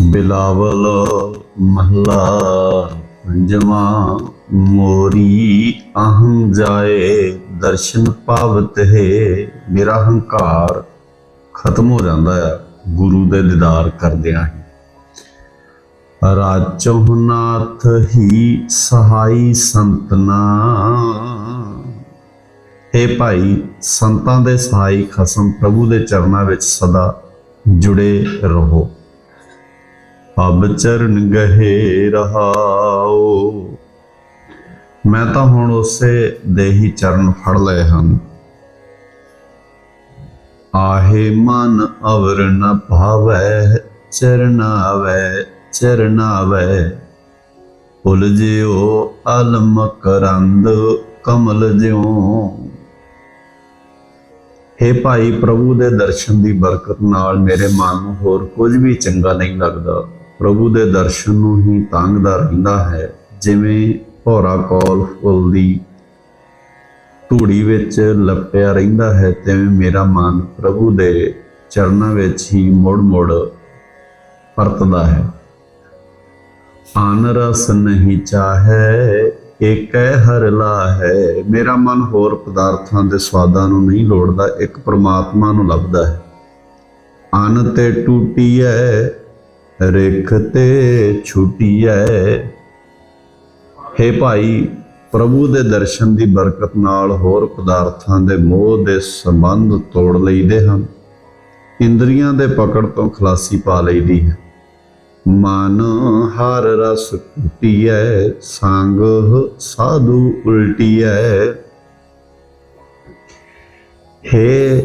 ਬਿਲਾਵਲ ਮਹਲਾ ਪੰਜਵਾਂ, ਮੋਰੀ ਅਹੰ ਜਾਏ, ਦਰਸ਼ਨ ਪਾਵਤ ਹੈ ਮੇਰਾ ਹੰਕਾਰ। ਖਤਮ ਹੋ ਜਾਂਦਾ ਹੈ ਗੁਰੂ ਦੇ ਦੀਦਾਰ ਕਰਦਿਆਂ ਹੀ ਰਾਜੋ ਨਾਥ ਹੀ ਸਹਾਈ ਸੰਤਨਾ ਇਹ ਭਾਈ, ਸੰਤਾਂ ਦੇ ਸਹਾਈ ਖਸਮ ਪ੍ਰਭੂ ਦੇ ਚਰਨਾਂ ਵਿੱਚ ਸਦਾ ਜੁੜੇ ਰਹੋ। ਅਬ ਚਰਨ ਗਹੇ ਰਹਾਓ। ਮੈਂ ਤਾਂ ਹੁਣ ਉਸੇ ਦੇ ਹੀ ਚਰਨ ਫੜ ਲਏ ਹਨ। ਆਹੇ ਮਨ ਅਵਰ ਨ ਭਾਵੈ ਚਰਨਾਵੈ ਚਰਨਾਵੈ ਉਲਝਿਓ ਅਲਮ ਕਰੰਦ, ਕਮਲ ਜਿਉ। हे ਭਾਈ ਪ੍ਰਭੂ ਦੇ ਦਰਸ਼ਨ ਦੀ ਬਰਕਤ ਨਾਲ ਮੇਰੇ ਮਨ ਨੂੰ ਹੋਰ ਕੁਝ ਵੀ ਚੰਗਾ ਨਹੀਂ ਲੱਗਦਾ। ਪ੍ਰਭੂ ਦੇ ਦਰਸ਼ਨ ਨੂੰ ਹੀ ਤੰਗਦਾ ਰਹਿੰਦਾ ਹੈ, ਜਿਵੇਂ ਭੌਰਾ ਕੋਲ ਫੁੱਲ ਦੀ ਧੂੜੀ ਵਿੱਚ ਲਪਟਿਆ ਰਹਿੰਦਾ ਹੈ, ਤਿਵੇਂ ਮੇਰਾ ਮਨ ਪ੍ਰਭੂ ਦੇ ਚਰਨਾਂ ਵਿੱਚ ਹੀ ਮੁੜ-ਮੁੜ ਪਰਤਦਾ ਹੈ। ਆਨ ਰਸ ਨਹੀਂ ਚਾਹੈ, ਏਕੈ ਹਰ ਲਾਹੈ। ਮੇਰਾ ਮਨ ਹੋਰ ਪਦਾਰਥਾਂ ਦੇ ਸਵਾਦਾਂ ਨੂੰ ਨਹੀਂ ਲੋੜਦਾ, ਇੱਕ ਪ੍ਰਮਾਤਮਾ ਨੂੰ ਲੱਭਦਾ ਹੈ। ਅਨ ਤੇ ਟੂਟੀਐ ਰਿਖ ਤੇ ਛੁਟੀਐ। ਹੇ ਭਾਈ, ਪ੍ਰਭੂ ਦੇ ਦਰਸ਼ਨ ਦੀ ਬਰਕਤ ਨਾਲ ਹੋਰ ਪਦਾਰਥਾਂ ਦੇ ਮੋਹ ਦੇ ਸੰਬੰਧ ਤੋੜ ਲਈਦੇ ਹਨ। ਇੰਦਰੀਆਂ ਦੇ ਪਕੜ ਤੋਂ ਖਲਾਸੀ ਪਾ ਲਈਦੀ ਹੈ। ਮਨ ਹਰ ਰਸ ਕੁਟੀਐ ਸੰਗ ਸਾਧੂ ਉਲਟੀਐ। ਹੈ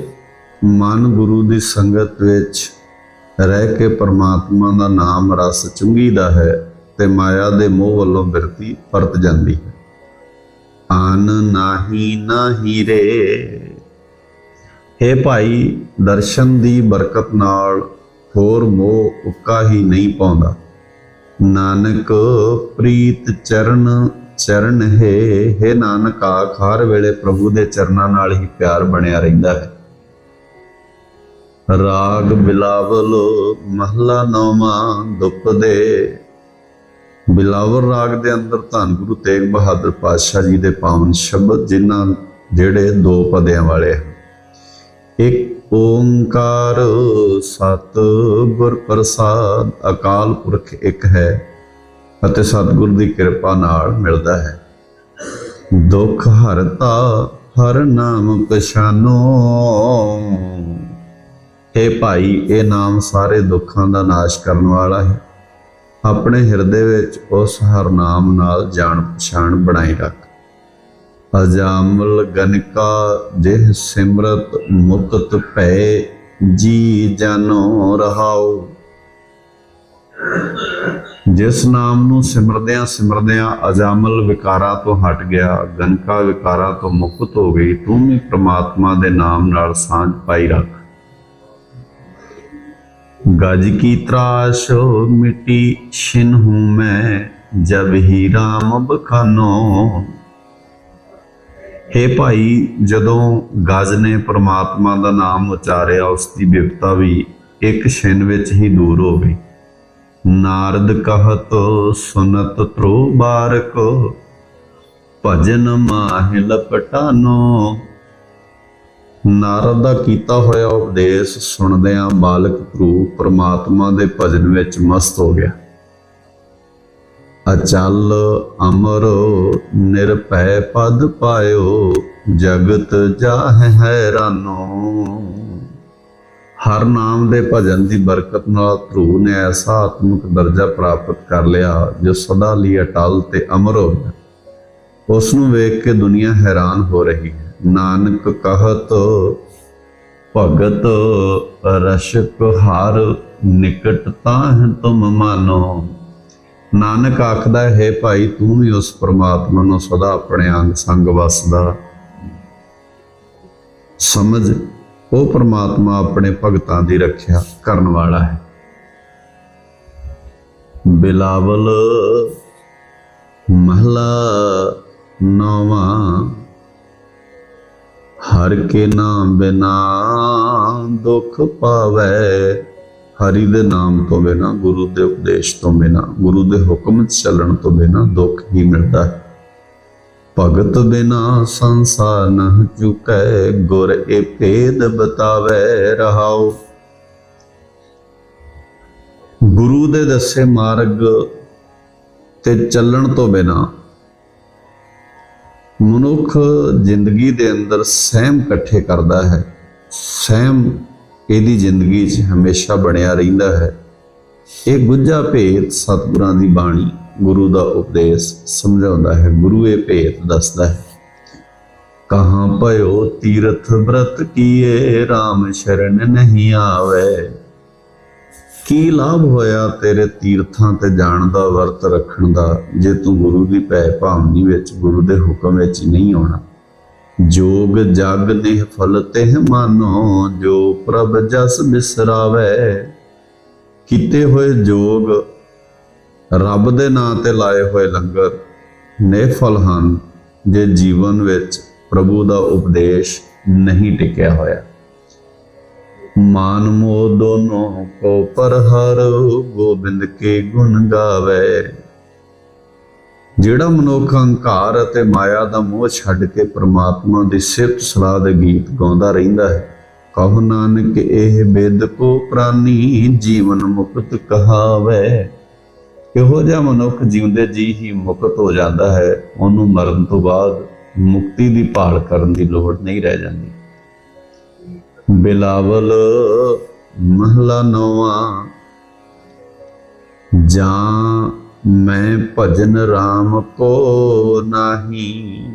ਮਨ ਗੁਰੂ ਦੀ ਸੰਗਤ ਵਿੱਚ ਰਹਿ ਕੇ ਪਰਮਾਤਮਾ ਦਾ ਨਾਮ ਰਸ ਚੁੰਗੀਦਾ ਹੈ ਤੇ ਮਾਇਆ ਦੇ ਮੋਹ ਵੱਲੋਂ ਬਿਰਤੀ ਪਰਤ ਜਾਂਦੀ ਹੈ। ਆਨ ਨਾਹੀ ਨਾਹੀ ਰੇ। ਹੈ ਭਾਈ, ਦਰਸ਼ਨ ਦੀ ਬਰਕਤ ਨਾਲ ਹੋਰ ਮੋਹ ਉੱਕਾ ਹੀ ਨਹੀਂ ਪਾਉਂਦਾ। ਨਾਨਕ, ਪ੍ਰੀਤ ਚਰਨ ਚਰਨ ਹੈ। ਹੈ ਨਾਨਕ ਆਖ ਹਰ ਵੇਲੇ ਪ੍ਰਭੂ ਦੇ ਚਰਨਾਂ ਨਾਲ ਹੀ ਪਿਆਰ ਬਣਿਆ ਰਹਿੰਦਾ ਹੈ। ਰਾਗ ਬਿਲਾਵਲ ਮਹਲਾ ਨੌਵਾਂ ਦੁੱਪ ਬਿਲਾਵਲ ਰਾਗ ਦੇ ਅੰਦਰ ਧੰਨ ਗੁਰੂ ਤੇਗ ਬਹਾਦਰ ਪਾਤਸ਼ਾਹ ਜੀ ਦੇ ਪਾਵਨ ਸ਼ਬਦ, ਜਿਨ੍ਹਾਂ ਜਿਹੜੇ ਦੋ ਪਦਿਆਂ ਵਾਲੇ ਹਨ। ਇੱਕ, ਓੰਕਾਰ ਸਤ ਗੁਰ ਪ੍ਰਸਾਦ, ਅਕਾਲ ਪੁਰਖ ਇੱਕ ਹੈ ਅਤੇ ਸਤਿਗੁਰ ਦੀ ਕਿਰਪਾ ਨਾਲ ਮਿਲਦਾ ਹੈ। ਦੁੱਖ ਹਰਤਾ ਹਰ ਨਾਮ ਪਛਾਨੋ। ਇਹ ਭਾਈ, ਇਹ ਨਾਮ ਸਾਰੇ ਦੁੱਖਾਂ ਦਾ ਨਾਸ਼ ਕਰਨ ਵਾਲਾ ਹੈ। ਆਪਣੇ ਹਿਰਦੇ ਵਿੱਚ ਉਸ ਹਰ ਨਾਮ ਨਾਲ ਜਾਣ ਪਛਾਣ ਬਣਾਈ ਰੱਖ। ਅਜਾਮਲ ਗਨਕਾ ਜਿਹ ਸਿਮਰਤ ਮੁਕਤ ਭੈ, ਜੀ ਜਾਨੋ ਰਹਾਉ। ਜਿਸ ਨਾਮ ਨੂੰ ਸਿਮਰਦਿਆਂ ਸਿਮਰਦਿਆਂ ਅਜਾਮਲ ਵਿਕਾਰਾਂ ਤੋਂ ਹਟ ਗਿਆ, ਗਨਕਾ ਵਿਕਾਰਾਂ ਤੋਂ ਮੁਕਤ ਹੋ ਗਈ, ਤੂੰ ਵੀ ਪ੍ਰਮਾਤਮਾ ਦੇ ਨਾਮ ਨਾਲ ਸਾਂਝ ਪਾਈ ਰੱਖ। ਗਜ ਕੀ ਤਰਾਸ਼ ਮਿੱਟੀ ਛਿਨ ਹੂੰ ਮੈਂ, ਜਬ ਹੀ RAM ਬਖਾਨੋ। ਹੇ ਭਾਈ, ਜਦੋਂ ਗਜ ਨੇ ਪ੍ਰਮਾਤਮਾ ਦਾ ਨਾਮ ਉਚਾਰਿਆ, ਉਸ ਦੀ ਬਿਪਤਾ ਵੀ ਇੱਕ ਛਿਨ ਵਿੱਚ ਹੀ ਦੂਰ ਹੋ ਗਈ। ਨਾਰਦ ਕਹਤ ਸੁਨਤ ਤ੍ਰੋ ਬਾਰਕ, ਭਜਨ ਮਾਹਿ ਲਪਟਾਨੋ। ਨਾਰਦ ਦਾ ਕੀਤਾ ਹੋਇਆ ਉਪਦੇਸ਼ ਸੁਣਦਿਆਂ ਬਾਲਕ ਧਰੂ ਪ੍ਰਮਾਤਮਾ ਦੇ ਭਜਨ ਵਿੱਚ ਮਸਤ ਹੋ ਗਿਆ। ਅਚਲ ਅਮਰ ਨਿਰਭੈ ਪਦ ਪਾਇਓ, ਜਗਤ ਜਾਹਿ ਹੈਰਾਨੋ। ਹਰ ਨਾਮ ਦੇ ਭਜਨ ਦੀ ਬਰਕਤ ਨਾਲ ਧਰੂ ਨੇ ਐਸਾ ਆਤਮਿਕ ਦਰਜਾ ਪ੍ਰਾਪਤ ਕਰ ਲਿਆ, ਜੋ ਸਦਾ ਲਈ ਅਟਲ ਤੇ ਅਮਰ ਹੋ ਗਿਆ। ਉਸ ਨੂੰ ਵੇਖ ਕੇ ਦੁਨੀਆ ਹੈਰਾਨ ਹੋ ਰਹੀ ਹੈ। ਨਾਨਕ ਕਹਤ ਭਗਤ ਰਸ਼ਕ ਹਰ ਨਿਕਟ ਤਾਹ ਤੁਮ ਮਾਨੋ। ਨਾਨਕ ਆਖਦਾ ਹੈ ਭਾਈ, ਤੂੰ ਵੀ ਉਸ ਪ੍ਰਮਾਤਮਾ ਨੂੰ ਸਦਾ ਆਪਣੇ ਅੰਗ ਸੰਗ ਵਸਦਾ। ਸਮਝ, ਉਹ ਪ੍ਰਮਾਤਮਾ ਆਪਣੇ ਭਗਤਾਂ ਦੀ ਰੱਖਿਆ ਕਰਨ ਵਾਲਾ ਹੈ। ਬਿਲਾਵਲ ਮਹਲਾ ਨੌਵਾਂ ਹਰ ਕੇ ਨਾਮ ਬਿਨਾ ਦੁੱਖ ਪਾਵੈ। ਹਰੀ ਦੇ ਨਾਮ ਤੋਂ ਬਿਨਾ, ਗੁਰੂ ਦੇ ਉਪਦੇਸ਼ ਤੋਂ ਬਿਨਾ, ਗੁਰੂ ਦੇ ਹੁਕਮ ਚੱਲਣ ਤੋਂ ਬਿਨਾ ਦੁੱਖ ਹੀ ਮਿਲਦਾ ਹੈ। ਭਗਤ ਬਿਨਾ ਸੰਸਾਰ ਨ ਚੁਕੈ, ਗੁਰ ਇਹ ਭੇਦ ਬਤਾਵੇ ਰਹਾਓ ਗੁਰੂ ਦੇ ਦੱਸੇ ਮਾਰਗ ਤੇ ਚੱਲਣ ਤੋਂ ਬਿਨਾ ਮਨੁੱਖ ਜ਼ਿੰਦਗੀ ਦੇ ਅੰਦਰ ਸਹਿਮ ਇਕੱਠੇ ਕਰਦਾ ਹੈ। ਸਹਿਮ ਇਹਦੀ ਜ਼ਿੰਦਗੀ 'ਚ ਹਮੇਸ਼ਾ ਬਣਿਆ ਰਹਿੰਦਾ ਹੈ। ਇਹ ਗੁੱਜਾ ਭੇਦ ਸਤਿਗੁਰਾਂ ਦੀ ਬਾਣੀ ਗੁਰੂ ਦਾ ਉਪਦੇਸ਼ ਸਮਝਾਉਂਦਾ ਹੈ। ਗੁਰੂ ਇਹ ਭੇਦ ਦੱਸਦਾ ਹੈ, ਕਹਾਂ ਭਇਓ ਤੀਰਥ ਬ੍ਰਤ ਕੀਏ RAM ਸ਼ਰਨ ਨਹੀਂ ਆਵੇ। ਕੀ ਲਾਭ ਹੋਇਆ ਤੇਰੇ ਤੀਰਥਾਂ ਤੇ ਜਾਣ ਦਾ, ਵਰਤ ਰੱਖਣ ਦਾ? ਜੇ ਤੂੰ ਗੁਰੂ ਦੀ ਭੈ ਭਾਵਨੀ ਵਿੱਚ, ਗੁਰੂ ਦੇ ਹੁਕਮ ਵਿੱਚ ਨਹੀਂ ਆਉਣਾ। ਜੋਗ ਜਗ ਨੇ ਫਲ ਤੇ ਮਾਨੋ, ਜੋ ਪ੍ਰਭ ਜਸ ਬਿਸਰਾਵੇ। ਕੀਤੇ ਹੋਏ ਜੋਗ ਰੱਬ ਦੇ ਨਾਂ ਤੇ ਲਾਏ ਹੋਏ ਲੰਗਰ ਨੇ ਹਨ, ਜੇ ਜੀਵਨ ਵਿੱਚ ਪ੍ਰਭੂ ਦਾ ਉਪਦੇਸ਼ ਨਹੀਂ ਟਿਕਿਆ ਹੋਇਆ। ਮਾਨ ਮੋ ਦੋਨੋਂ ਕੋ ਪਰ ਹਰ ਗੋਬਿੰਦ ਕੇ ਗੁਣ ਗਾਵੇ। ਜਿਹੜਾ ਮਨੁੱਖ ਹੰਕਾਰ ਅਤੇ ਮਾਇਆ ਦਾ ਮੋਹ ਛੱਡ ਕੇ ਪ੍ਰਮਾਤਮਾ ਦੀ ਸਿਫਤ ਸਲਾਹ ਦੇ ਗੀਤ ਗਾਉਂਦਾ ਰਹਿੰਦਾ ਹੈ, ਕਹੋ ਨਾਨਕ ਇਹ ਬਿਦ ਕੋ ਪ੍ਰਾਨੀ ਜੀਵਨ ਮੁਕਤ ਕਹਾਵੇ। ਇਹੋ ਜਿਹਾ ਮਨੁੱਖ ਜਿਉਂਦੇ ਜੀ ਹੀ ਮੁਕਤ ਹੋ ਜਾਂਦਾ ਹੈ, ਉਹਨੂੰ ਮਰਨ ਤੋਂ ਬਾਅਦ ਮੁਕਤੀ ਦੀ ਭਾਲ ਕਰਨ ਦੀ ਲੋੜ ਨਹੀਂ ਰਹਿ ਜਾਂਦੀ। ਬਿਲਾਵਲ ਮਹਲਾ ਨੋਵਾ। ਜਾਂ ਮੈਂ ਭਜਨ RAM ਕੋ ਨਹੀਂ।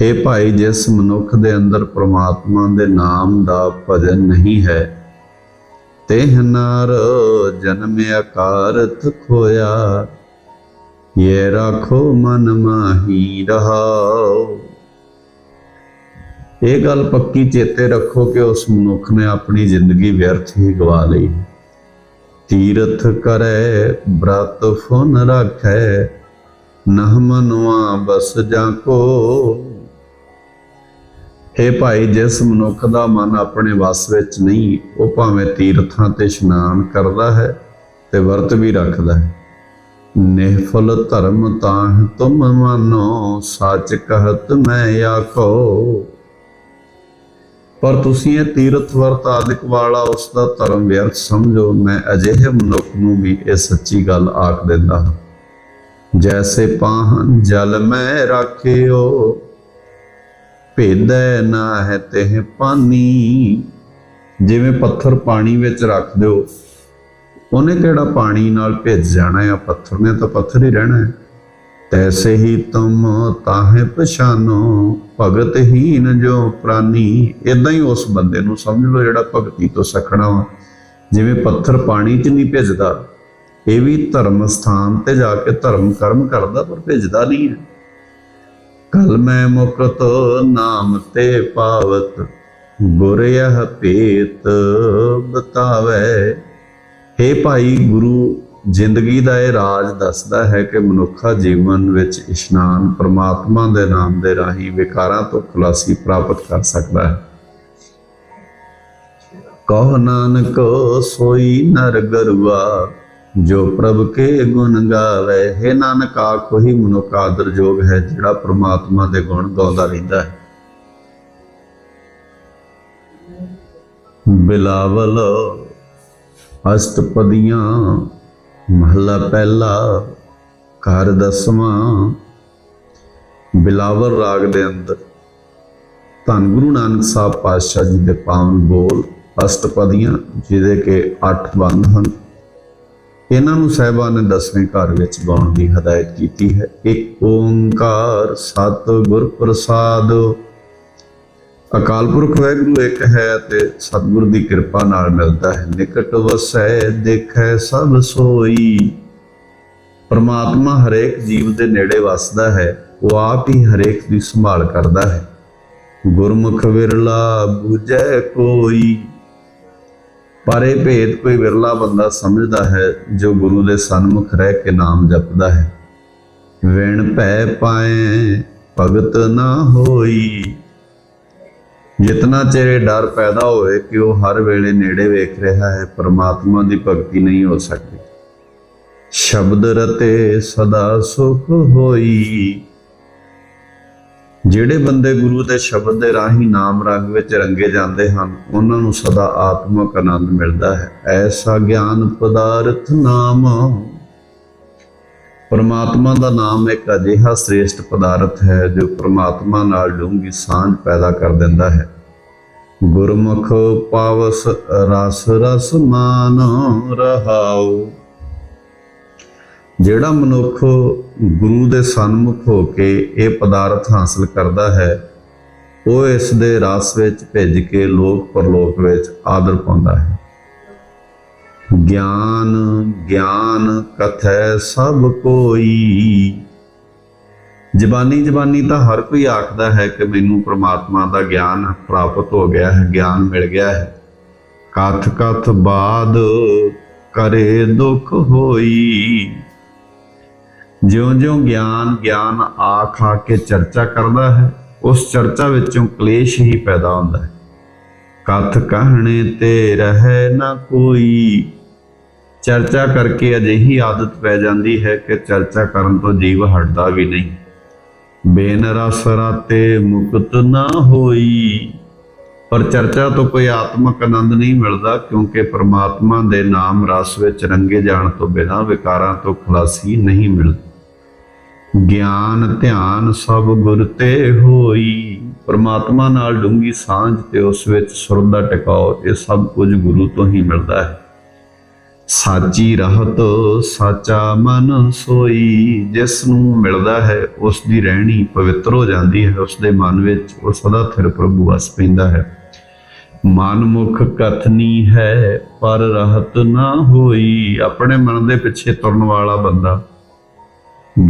ਇਹ ਭਾਈ, ਜਿਸ ਮਨੁੱਖ ਦੇ ਅੰਦਰ ਪ੍ਰਮਾਤਮਾ ਦੇ ਨਾਮ ਦਾ ਭਜਨ ਨਹੀਂ ਹੈ, ਤਿਹ ਨਰ ਜਨਮ ਆਕਾਰਤ ਖੋਇਆ। ਇਹ ਰੱਖੋ ਮਨ ਮਾਹੀ ਰਹਾਓ ਇਹ ਗੱਲ ਪੱਕੀ ਚੇਤੇ ਰੱਖੋ ਕਿ ਉਸ ਮਨੁੱਖ ਨੇ ਆਪਣੀ ਜ਼ਿੰਦਗੀ ਵਿਅਰਥ ਹੀ ਗਵਾ ਲਈ। ਤੀਰਥ ਕਰੈ, ਬ੍ਰਤ ਫੁਨ ਰੱਖੈ, ਨਹ ਮਨਵਾ ਬਸ ਜਾ ਕੋ। ਇਹ ਭਾਈ, ਜਿਸ ਮਨੁੱਖ ਦਾ ਮਨ ਆਪਣੇ ਵਸ ਵਿੱਚ ਨਹੀਂ, ਉਹ ਭਾਵੇਂ ਤੀਰਥਾਂ ਤੇ ਇਸ਼ਨਾਨ ਕਰਦਾ ਹੈ ਤੇ ਵਰਤ ਵੀ ਰੱਖਦਾ ਹੈ। ਨਿਹਫਲ ਧਰਮ ਤਾਹ ਤੁਮ ਮਾਨੋ, ਸੱਚ ਕਹਤ ਮੈਂ ਆਖੋ। ਪਰ ਤੁਸੀਂ ਇਹ ਤੀਰਥ ਵਰਤ ਆਦਿਕ ਵਾਲਾ ਉਸ ਦਾ ਧਰਮ ਵਿਅਰਥ ਸਮਝੋ, ਮੈਂ ਅਜਿਹੇ ਮਨੁੱਖ ਨੂੰ ਵੀ ਇਹ ਸੱਚੀ ਗੱਲ ਆਖ ਦਿੰਦਾ ਹਾਂ। ਜੈਸੇ ਪਾਹਨ ਜਲ ਮੈਂ ਰਾਖਿਓ, ਭੇਦੈ ਨਾ ਹੈ ਤੇ ਪਾਨੀ। ਜਿਵੇਂ ਪੱਥਰ ਪਾਣੀ ਵਿੱਚ ਰੱਖ ਦਿਓ, ਉਹਨੇ ਕਿਹੜਾ ਪਾਣੀ ਨਾਲ ਭਿੱਜ ਜਾਣਾ ਹੈ? ਪੱਥਰ ਨੇ ਤਾਂ ਪੱਥਰ ਹੀ ਰਹਿਣਾ ਹੈ। ਤੈਸੇ ਹੀ ਤੁਮ ਤਾਹੇ ਪਛਾਨੋ, ਭਗਤ ਹੀਨ ਜੋ ਪ੍ਰਾਨੀ। ਇਦਾਂ ਹੀ ਉਸ ਬੰਦੇ ਨੂੰ ਸਮਝ ਲਓ ਜਿਹੜਾ ਭਗਤੀ ਤੋਂ ਸਖਣਾ ਵਾ। ਜਿਵੇਂ ਪੱਥਰ ਪਾਣੀ 'ਚ ਨਹੀਂ ਭਿੱਜਦਾ, ਇਹ ਵੀ ਧਰਮ ਸਥਾਨ ਤੇ ਜਾ ਕੇ ਧਰਮ ਕਰਮ ਕਰਦਾ ਪਰ ਭਿੱਜਦਾ ਨਹੀਂ ਹੈ। ਕਲ ਮੈਂ ਮੁਕਤ ਨਾਮ ਤੇ ਪਾਵਤ, ਗੁਰ ਯਹ ਭੇਤ ਬਤਾਵੇ। हे ਭਾਈ ਗੁਰੂ ਜ਼ਿੰਦਗੀ ਦਾ ਇਹ ਰਾਜ ਦੱਸਦਾ ਹੈ ਕਿ ਮਨੁੱਖਾ ਜੀਵਨ ਵਿੱਚ ਇਸ਼ਨਾਨ ਪ੍ਰਮਾਤਮਾ ਦੇ ਨਾਮ ਦੇ ਰਾਹੀਂ ਵਿਕਾਰਾਂ ਤੋਂ ਖੁਲਾਸੀ ਪ੍ਰਾਪਤ ਕਰ ਸਕਦਾ ਹੈ। ਕਹ ਨਾਨਕ, ਸੋਈ ਨਰ ਗਰਵਾ ਜੋ ਪ੍ਰਭ ਕੇ ਗੁਣ ਗਾਵੇ। ਹੈ ਨਾਨਕ, ਆਖੋ ਹੀ ਮਨੁੱਖ ਆਦਰਯੋਗ ਹੈ, ਜਿਹੜਾ ਪ੍ਰਮਾਤਮਾ ਦੇ ਗੁਣ ਗਾਉਂਦਾ ਰਹਿੰਦਾ ਹੈ। ਬਿਲਾਵਲ ਅਸ਼ਟਪਦੀਆਂ ਮਹੱਲਾ ਪਹਿਲਾ, ਘਰ ਦਸਵਾਂ, ਬਿਲਾਵਰ ਰਾਗ ਦੇ ਅੰਦਰ। ਧੰਨ ਗੁਰੂ ਨਾਨਕ ਸਾਹਿਬ ਪਾਤਸ਼ਾਹ ਜੀ ਦੇ ਪਾਵਨ ਬੋਲ ਅਸ਼ਟਪਦੀਆਂ ਜਿਹਦੇ ਕਿ 8 ਬੰਦ ਹਨ। ਇਹਨਾਂ ਨੂੰ ਸਹਿਬਾਨ ਨੇ ਦਸਵੇਂ ਘਰ ਵਿੱਚ ਗਾਉਣ ਦੀ ਹਦਾਇਤ ਕੀਤੀ ਹੈ। ਇੱਕ ਓੰਕਾਰ ਸਤ ਗੁਰ ਅਕਾਲ ਪੁਰਖ ਵਾਹਿਗੁਰੂ, ਇੱਕ ਹੈ ਤੇ ਸਤਿਗੁਰ ਦੀ ਕਿਰਪਾ ਨਾਲ ਮਿਲਦਾ ਹੈ। ਨਿਕਟ ਵਸੈ, ਦੇਖੈ ਸਭ ਸੋਈ। ਪਰਮਾਤਮਾ ਹਰੇਕ ਜੀਵ ਦੇ ਨੇੜੇ ਵਸਦਾ ਹੈ, ਉਹ ਆਪ ਹੀ ਹਰੇਕ ਦੀ ਸੰਭਾਲ ਕਰਦਾ ਹੈ। ਗੁਰਮੁਖ ਵਿਰਲਾ ਬੂਝੈ ਕੋਈ। ਪਰ ਇਹ ਭੇਦ ਕੋਈ ਵਿਰਲਾ ਬੰਦਾ ਸਮਝਦਾ ਹੈ, ਜੋ ਗੁਰੂ ਦੇ ਸਨਮੁਖ ਰਹਿ ਕੇ ਨਾਮ ਜਪਦਾ ਹੈ। ਵਿਣ ਭੈ ਪਾਏ, ਭਗਤ ਨਾ ਹੋਈ। ਜਿਤਨਾ ਚਿਰ ਡਰ ਪੈਦਾ ਹੋਵੇ ਕਿ ਉਹ ਹਰ ਵੇਲੇ ਨੇੜੇ ਵੇਖ ਰਿਹਾ ਹੈ, ਪਰਮਾਤਮਾ ਦੀ ਭਗਤੀ ਨਹੀਂ ਹੋ ਸਕਦੀ। ਸ਼ਬਦ ਰਤੇ ਸਦਾ ਸੁਖ ਹੋਈ। ਜਿਹੜੇ ਬੰਦੇ ਗੁਰੂ ਦੇ ਸ਼ਬਦ ਦੇ ਰਾਹੀਂ ਨਾਮ ਰੰਗ ਵਿੱਚ ਰੰਗੇ ਜਾਂਦੇ ਹਨ, ਉਹਨਾਂ ਨੂੰ ਸਦਾ ਆਤਮਿਕ ਆਨੰਦ ਮਿਲਦਾ ਹੈ। ਐਸਾ ਗਿਆਨ ਪਦਾਰਥ ਨਾਮ ਪਰਮਾਤਮਾ ਦਾ ਨਾਮ ਇੱਕ ਅਜਿਹਾ ਸ੍ਰੇਸ਼ਟ ਪਦਾਰਥ ਹੈ ਜੋ ਪਰਮਾਤਮਾ ਨਾਲ ਡੂੰਘੀ ਸਾਂਝ ਪੈਦਾ ਕਰ ਦਿੰਦਾ ਹੈ। ਗੁਰਮੁਖ ਪਾਵਸ ਰਸ ਰਸ ਮਾਨ ਰਹਾਉ। ਜਿਹੜਾ ਮਨੁੱਖ ਗੁਰੂ ਦੇ ਸਨਮੁਖ ਹੋ ਕੇ ਇਹ ਪਦਾਰਥ ਹਾਸਲ ਕਰਦਾ ਹੈ, ਉਹ ਇਸ ਦੇ ਰਸ ਵਿੱਚ ਭਿੱਜ ਕੇ ਲੋਕ ਪਰਲੋਕ ਵਿੱਚ ਆਦਰ ਪਾਉਂਦਾ ਹੈ। ਗਿਆਨ ਗਿਆਨ ਕਥੈ ਸਭ ਕੋਈ। ਜ਼ਬਾਨੀ ਜ਼ਬਾਨੀ ਤਾਂ ਹਰ ਕੋਈ ਆਖਦਾ ਹੈ ਕਿ ਮੈਨੂੰ ਪ੍ਰਮਾਤਮਾ ਦਾ ਗਿਆਨ ਪ੍ਰਾਪਤ ਹੋ ਗਿਆ ਹੈ, ਗਿਆਨ ਮਿਲ ਗਿਆ ਹੈ। ਕਥ ਕਥ ਬਾਦ ਕਰੇ ਦੁਖ ਹੋਈ। ਜਿਉਂ-ਜਿਉਂ ਗਿਆਨ ਗਿਆਨ ਆਖ ਆ ਕੇ ਚਰਚਾ ਕਰਦਾ ਹੈ, ਉਸ ਚਰਚਾ ਵਿੱਚੋਂ ਕਲੇਸ਼ ਹੀ ਪੈਦਾ ਹੁੰਦਾ ਹੈ। ਕਥ ਕਹਣੇ ਤੇ ਰਹਿ ਨਾ ਕੋਈ। ਚਰਚਾ ਕਰਕੇ ਅਜਿਹੀ ਆਦਤ ਪੈ ਜਾਂਦੀ ਹੈ ਕਿ ਚਰਚਾ ਕਰਨ ਤੋਂ ਜੀਵ ਹਟਦਾ ਵੀ ਨਹੀਂ। ਬੇਨ 'ਤੇ ਮੁਕਤ ਨਾ ਹੋਈ। ਪਰ ਚਰਚਾ ਤੋਂ ਕੋਈ ਆਤਮਕ ਆਨੰਦ ਨਹੀਂ ਮਿਲਦਾ ਕਿਉਂਕਿ ਪ੍ਰਮਾਤਮਾ ਦੇ ਨਾਮ ਰਸ ਵਿੱਚ ਰੰਗੇ ਜਾਣ ਤੋਂ ਬਿਨਾਂ ਵਿਕਾਰਾਂ ਤੋਂ ਖਲਾਸੀ ਨਹੀਂ ਮਿਲਦੀ। ਗਿਆਨ ਧਿਆਨ ਸਭ ਗੁਰ ਤੇ ਹੋਈ। ਪ੍ਰਮਾਤਮਾ ਨਾਲ ਡੂੰਗੀ ਸਾਂਝ ਤੇ ਉਸ ਵਿੱਚ ਸੁਰਦਾ ਟਿਕਾਓ, ਇਹ ਸਭ ਕੁਝ ਗੁਰੂ ਤੋਂ ਹੀ ਮਿਲਦਾ ਹੈ। ਸਾਚੀ ਰਹਤ ਸਾਚਾ ਮਨ ਸੋਈ, ਜਿਸ ਨੂੰ ਮਿਲਦਾ ਹੈ ਉਸ ਦੀ ਰਹਿਣੀ ਪਵਿੱਤਰ ਹੋ ਜਾਂਦੀ ਹੈ ਉਸ ਦੇ ਮਨ ਵਿੱਚ ਉਹ ਸਦਾ ਥਿਰ ਪ੍ਰਭੂ ਵਸ ਪੈਂਦਾ ਹੈ। ਮਨ ਮੁਖ ਕਥਨੀ ਹੈ, ਪਰ ਰਹਤ ਨਾ ਹੋਈ, ਆਪਣੇ ਮਨ ਦੇ ਪਿੱਛੇ ਤੁਰਨ ਵਾਲਾ ਬੰਦਾ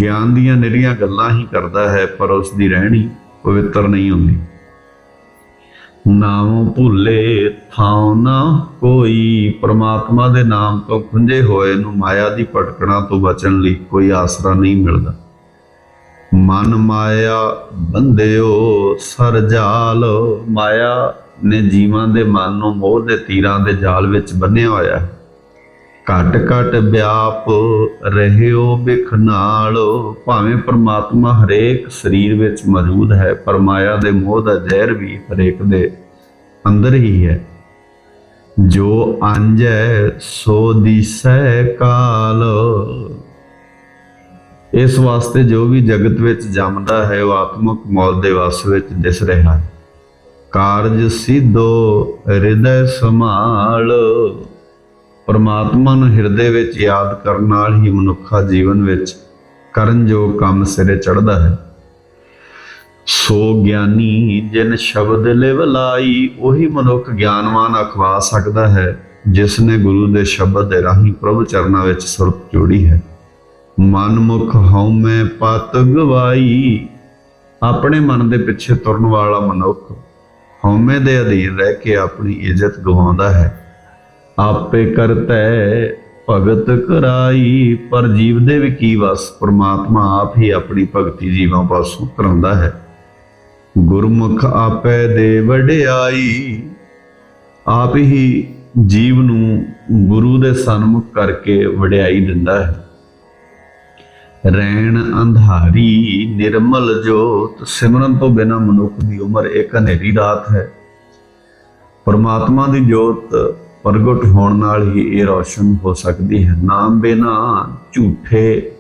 ਗਿਆਨ ਦੀਆਂ ਨਿਰੀਆਂ ਗੱਲਾਂ ਹੀ ਕਰਦਾ ਹੈ, ਪਰ ਉਸ ਦੀ ਰਹਿਣੀ ਪਵਿੱਤਰ ਨਹੀਂ ਹੁੰਦੀ। ਨਾਮ ਭੁੱਲੇ ਥਾਉ ਨਾ ਕੋਈ। ਪ੍ਰਮਾਤਮਾ ਦੇ ਨਾਮ ਤੋਂ ਖੁੰਝੇ ਹੋਏ ਨੂੰ ਮਾਇਆ ਦੀ ਭਟਕਣਾ ਤੋਂ ਬਚਣ ਲਈ ਕੋਈ ਆਸਰਾ ਨਹੀਂ ਮਿਲਦਾ। ਮਨ ਮਾਇਆ ਬੰਦਿਓ ਸਰਜਾਲ ਮਾਇਆ ਨੇ ਜੀਵਾਂ ਦੇ ਮਨ ਨੂੰ ਮੋਹ ਦੇ ਤੀਰਾਂ ਦੇ ਜਾਲ ਵਿੱਚ ਬੰਨਿਆ ਹੋਇਆ ਹੈ। ਘਟ ਘਟ ਵਿਆਪ ਰਹਿਓ ਬਿਖ ਨਾਲ। ਭਾਵੇਂ ਪ੍ਰਮਾਤਮਾ ਹਰੇਕ ਸਰੀਰ ਵਿੱਚ ਮੌਜੂਦ ਹੈ, ਪਰ ਮਾਇਆ ਦੇ ਮੋਹ ਦਾ ਜ਼ਹਿਰ ਵੀ ਹਰੇਕ ਦੇ ਅੰਦਰ ਹੀ ਹੈ। ਜੋ ਅੰਜੈ ਸੋ ਦਿਸੈ ਕਾਲ। ਇਸ ਵਾਸਤੇ ਜੋ ਵੀ ਜਗਤ ਵਿੱਚ ਜੰਮਦਾ ਹੈ, ਉਹ ਆਤਮਿਕ ਮੌਲ ਦੇ ਵਸ ਵਿੱਚ ਦਿਸ ਰਿਹਾ ਹੈ। ਕਾਰਜ ਸਿੱਧੋ, ਹਿਰਦੈ ਸੰਭਾਲ। ਪਰਮਾਤਮਾ ਨੂੰ ਹਿਰਦੇ ਵਿੱਚ ਯਾਦ ਕਰਨ ਨਾਲ ਹੀ ਮਨੁੱਖਾ ਜੀਵਨ ਵਿੱਚ ਕਰਨ ਜੋ ਕੰਮ ਸਿਰੇ ਚੜਦਾ ਹੈ। ਸੋ ਗਿਆਨੀ ਜਿਨ ਸ਼ਬਦ ਲਿਵਲਾਈ ਉਹੀ ਮਨੁੱਖ ਗਿਆਨਵਾਨ ਅਖਵਾ ਸਕਦਾ ਹੈ ਜਿਸ ਨੇ ਗੁਰੂ ਦੇ ਸ਼ਬਦ ਦੇ ਰਾਹੀਂ ਪ੍ਰਭੂ ਚਰਨਾਂ ਵਿੱਚ ਸੁਰਤ ਜੋੜੀ ਹੈ। ਮਨ ਮੁਖ ਹਉਮੈ ਪਤ ਗਵਾਈ, ਆਪਣੇ ਮਨ ਦੇ ਪਿੱਛੇ ਤੁਰਨ ਵਾਲਾ ਮਨੁੱਖ ਹਉਮੈ ਦੇ ਅਧੀਨ ਰਹਿ ਕੇ ਆਪਣੀ ਇੱਜ਼ਤ ਗਵਾਉਂਦਾ ਹੈ। ਆਪੇ ਕਰਤੈ, ਭਗਤ ਕਰਾਈ। ਪਰ ਜੀਵ ਦੇ ਵੀ ਕੀ ਵਸ? ਪ੍ਰਮਾਤਮਾ ਆਪ ਹੀ ਆਪਣੀ ਭਗਤੀ ਜੀਵਾਂ ਪਾਸੋਂ ਕਰਾਉਂਦਾ ਹੈ। ਗੁਰਮੁਖ ਆਪੇ ਦੇ ਵਡਿਆਈ। ਆਪ ਹੀ ਜੀਵ ਨੂੰ ਗੁਰੂ ਦੇ ਸਨਮੁਖ ਕਰਕੇ ਵਡਿਆਈ ਦਿੰਦਾ ਹੈ। ਰੈਣ ਅੰਧਾਰੀ, ਨਿਰਮਲ ਜੋਤ, ਸਿਮਰਨ ਤੋਂ ਬਿਨਾ ਮਨੁੱਖ ਦੀ ਉਮਰ ਇੱਕ ਹਨੇਰੀ ਰਾਤ ਹੈ। ਪਰਮਾਤਮਾ ਦੀ ਜੋਤ ਪ੍ਰਗਟ ਹੋਣ ਨਾਲ ਹੀ ਇਹ ਰੌਸ਼ਨ ਹੋ ਸਕਦੀ ਹੈ। ਨਾਮ ਬਿਨਾ ਝੂਠੇ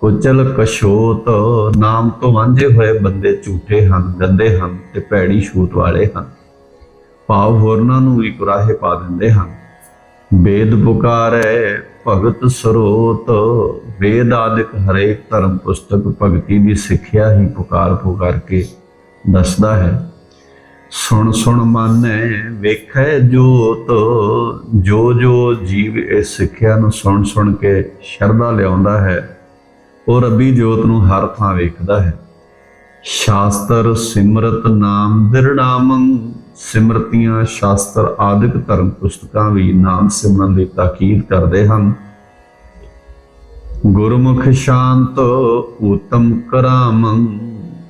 ਕੁਚਲ ਕਸ਼ੋਤ, ਨਾਮ ਤੋਂ ਵਾਂਝੇ ਹੋਏ ਬੰਦੇ ਝੂਠੇ ਹਨ, ਗੰਦੇ ਹਨ ਤੇ ਭੈੜੀ ਛੂਤ ਵਾਲੇ ਹਨ। ਭਾਵ ਹੋਰਨਾਂ ਨੂੰ ਵੀ ਗੁਰਾਹੇ ਪਾ ਦਿੰਦੇ ਹਨ। ਵੇਦ ਪੁਕਾਰੈ ਭਗਤ ਸਰੋਤ, ਵੇਦ ਆਦਿਕ ਹਰੇਕ ਧਰਮ ਪੁਸਤਕ ਭਗਤੀ ਦੀ ਸਿੱਖਿਆ ਹੀ ਪੁਕਾਰ ਪੁਕਾਰ ਕੇ ਦੱਸਦਾ ਹੈ। ਸੁਣ ਸੁਣ ਮਾਨੈ ਵੇਖੈ ਜੋਤ, ਜੋ ਜੋ ਜੀਵ ਇਸ ਸਿੱਖਿਆ ਨੂੰ ਸੁਣ ਸੁਣ ਕੇ ਸ਼ਰਧਾ ਲਿਆਉਂਦਾ ਹੈ, ਉਹ ਰੱਬੀ ਜੋਤ ਨੂੰ ਹਰ ਥਾਂ ਵੇਖਦਾ ਹੈ। ਸ਼ਾਸਤਰ, ਸਿਮਰਤ, ਨਾਮ ਦਿਰੜਾਮੰ ਸਿਮਰਤੀਆਂ, ਸ਼ਾਸਤਰ ਆਦਿਕ ਧਰਮ ਪੁਸਤਕਾਂ ਵੀ ਨਾਮ ਸਿਮਰਨ ਦੀ ਤਾਕੀਦ ਕਰਦੇ ਹਨ। ਗੁਰਮੁਖ ਸ਼ਾਂਤ ਉਤਮ ਕਰਾਮੰ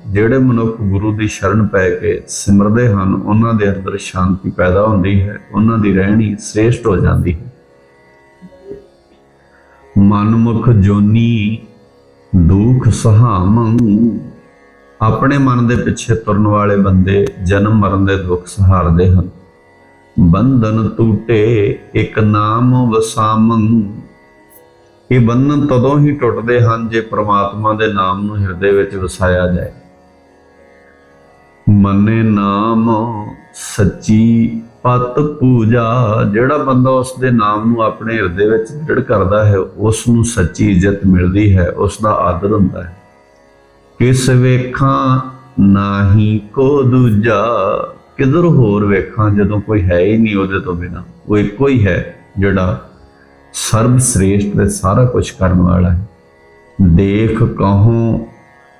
ਜਿਹੜੇ ਮਨੁੱਖ ਗੁਰੂ ਦੀ ਸ਼ਰਨ ਪੈ ਕੇ ਸਿਮਰਦੇ ਹਨ, ਉਹਨਾਂ ਦੇ ਅੰਦਰ ਸ਼ਾਂਤੀ ਪੈਦਾ ਹੁੰਦੀ ਹੈ, ਉਹਨਾਂ ਦੀ ਰਹਿਣੀ ਸ੍ਰੇਸ਼ਟ ਹੋ ਜਾਂਦੀ ਹੈ। ਮਨਮੁਖ ਜੋਨੀ ਦੁੱਖ ਸਹਾਮੰ ਆਪਣੇ ਮਨ ਦੇ ਪਿੱਛੇ ਤੁਰਨ ਵਾਲੇ ਬੰਦੇ ਜਨਮ ਮਰਨ ਦੇ ਦੁੱਖ ਸਹਾਰਦੇ ਹਨ। ਬੰਧਨ ਟੂਟੇ, ਇੱਕ ਨਾਮ ਵਸਾਮੰ ਇਹ ਬੰਧਨ ਤਦੋਂ ਹੀ ਟੁੱਟਦੇ ਹਨ ਜੇ ਪ੍ਰਮਾਤਮਾ ਦੇ ਨਾਮ ਨੂੰ ਹਿਰਦੇ ਵਿੱਚ ਵਸਾਇਆ ਜਾਏ। ਮੰਨੇ ਨਾਮ ਸੱਚੀ ਪਤ ਪੂਜਾ। ਜਿਹੜਾ ਬੰਦਾ ਉਸ ਦੇ ਨਾਮ ਨੂੰ ਆਪਣੇ ਹਿਰਦੇ ਵਿੱਚ ਦ੍ਰਿੜ ਕਰਦਾ ਹੈ ਉਸ ਨੂੰ ਸੱਚੀ ਇੱਜ਼ਤ ਮਿਲਦੀ ਹੈ ਉਸ ਦਾ ਆਦਰ ਹੁੰਦਾ ਹੈ। ਕਿਸ ਵੇਖਾਂ ਨਾਹੀ ਕੋ ਦੂਜਾ। ਕਿਧਰ ਹੋਰ ਵੇਖਾਂ ਜਦੋਂ ਕੋਈ ਹੈ ਹੀ ਨਹੀਂ ਉਹਦੇ ਤੋਂ ਬਿਨਾ। ਉਹ ਇੱਕੋ ਹੀ ਹੈ ਜਿਹੜਾ ਸਰਬ ਸ੍ਰੇਸ਼ਟ ਤੇ ਸਾਰਾ ਕੁਝ ਕਰਨ ਵਾਲਾ ਹੈ। ਦੇਖ ਕਹੂੰ,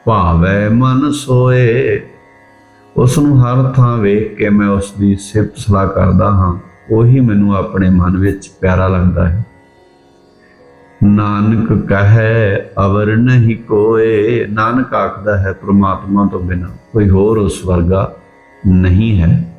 ਭਾਵੈ ਮਨ ਸੋਏ। ਉਸ ਨੂੰ ਹਰ ਥਾਂ ਵੇਖ ਕੇ ਮੈਂ ਉਸ ਦੀ ਸਿਫਤ ਸਲਾਹ ਕਰਦਾ ਹਾਂ। ਉਹੀ ਮੈਨੂੰ ਆਪਣੇ ਮਨ ਵਿੱਚ ਪਿਆਰਾ ਲੱਗਦਾ ਹੈ। ਨਾਨਕ ਕਹੈ, ਅਵਰ ਨਹੀਂ ਕੋਏ। ਨਾਨਕ ਆਖਦਾ ਹੈ, ਪ੍ਰਮਾਤਮਾ ਤੋਂ ਬਿਨਾ ਕੋਈ ਹੋਰ ਉਸ ਵਰਗਾ ਨਹੀਂ ਹੈ।